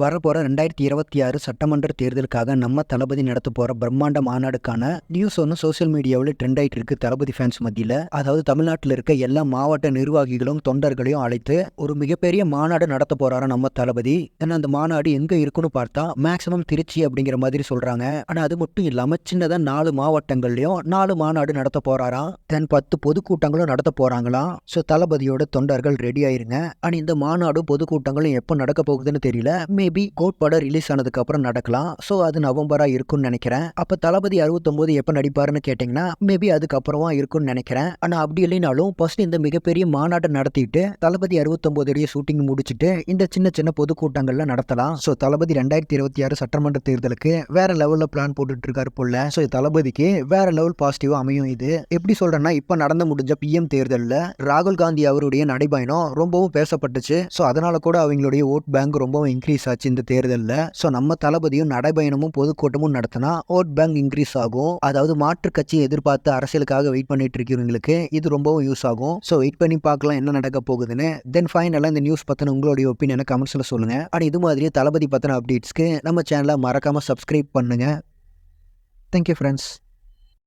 வரப்போகிற ரெண்டாயிரத்தி இருபத்தி ஆறு சட்டமன்ற தேர்தலுக்காக நம்ம தளபதி நடத்த போகிற பிரம்மாண்ட மாநாடுக்கான நியூஸ் ஒன்று சோசியல் மீடியாவில் ட்ரெண்ட் ஆகிட்டு இருக்கு தளபதி ஃபேன்ஸ் மத்தியில். அதாவது தமிழ்நாட்டில் இருக்க எல்லா மாவட்ட நிர்வாகிகளும் தொண்டர்களையும் அழைத்து ஒரு மிகப்பெரிய மாநாடு நடத்த போகிறாரா நம்ம தளபதி? ஏன்னா அந்த மாநாடு எங்கே இருக்குன்னு பார்த்தா மேக்ஸிமம் திருச்சி அப்படிங்கிற மாதிரி சொல்கிறாங்க ஆனால் அது மட்டும் இல்லாமல் சின்னதாக நாலு மாவட்டங்கள்லையும் நாலு மாநாடு நடத்த போகிறாரா தென் பத்து பொதுக்கூட்டங்களும் நடத்த போகிறாங்களாம் ஸோ தளபதியோட தொண்டர்கள் ரெடி ஆயிருங்க. ஆனால் இந்த மாநாடும் பொதுக்கூட்டங்களும் எப்போ நடக்க போகுதுன்னு தெரியல. மேபி கோட் படம் ரிலீஸ் ஆனதுக்கு அப்புறம் நடக்கலாம். ஸோ அது நவம்பராக இருக்கும்னு நினைக்கிறேன். அப்போ தளபதி அறுபத்தொம்போது எப்போ நடிப்பாருன்னு கேட்டிங்கன்னா மேபி அதுக்கப்புறமா இருக்கும்னு நினைக்கிறேன். ஆனால் அப்படி இல்லைனாலும் ஃபர்ஸ்ட் இந்த மிகப்பெரிய மாநாட்டை நடத்திட்டு தளபதி அறுபத்தொம்போதுடைய ஷூட்டிங் முடிச்சுட்டு இந்த சின்ன சின்ன பொதுக்கூட்டங்கள்ல நடத்தலாம். ஸோ தளபதி ரெண்டாயிரத்தி இருபத்தி ஆறு சட்டமன்ற தேர்தலுக்கு வேற லெவலில் பிளான் போட்டுட்டு இருக்காரு போல. ஸோ தளபதிக்கு வேற லெவல் பாசிட்டிவாக அமையும் இது. எப்படி சொல்றேன்னா இப்போ நடந்து முடிஞ்ச பிஎம் தேர்தலில் ராகுல் காந்தி அவருடைய நடைபயணம் ரொம்பவும் பேசப்பட்டுச்சு. ஸோ அதனால கூட அவங்களுடைய ஓட் பேங்க் ரொம்பவும் இன்க்ரீஸ் ஆச்சு. இந்த தேர்தலில் ஸோ நம்ம தளபதியும் நடைபயணமும் பொதுக்கூட்டமும் நடத்தினா ஓட் பேங்க் இன்க்ரீஸ் ஆகும். அதாவது மாற்று கட்சியை எதிர்பார்த்து அரசியலுக்காக வெயிட் பண்ணிட்டு இருக்கிறவங்களுக்கு இது ரொம்பவும் யூஸ் ஆகும். ஸோ வெயிட் பண்ணி பார்க்கலாம் என்ன நடக்க போகுதுன்னு. தென் ஃபைனலாக இந்த நியூஸ் பற்றின உங்களுடைய ஒப்பீனியனை கமெண்ட்ஸில் சொல்லுங்க. அண்ட் இது மாதிரியே தளபதி பற்றின அப்டேட்ஸ்க்கு நம்ம சேனலை மறக்காமல் சப்ஸ்கிரைப் பண்ணுங்கள் தேங்க்யூ ஃப்ரெண்ட்ஸ்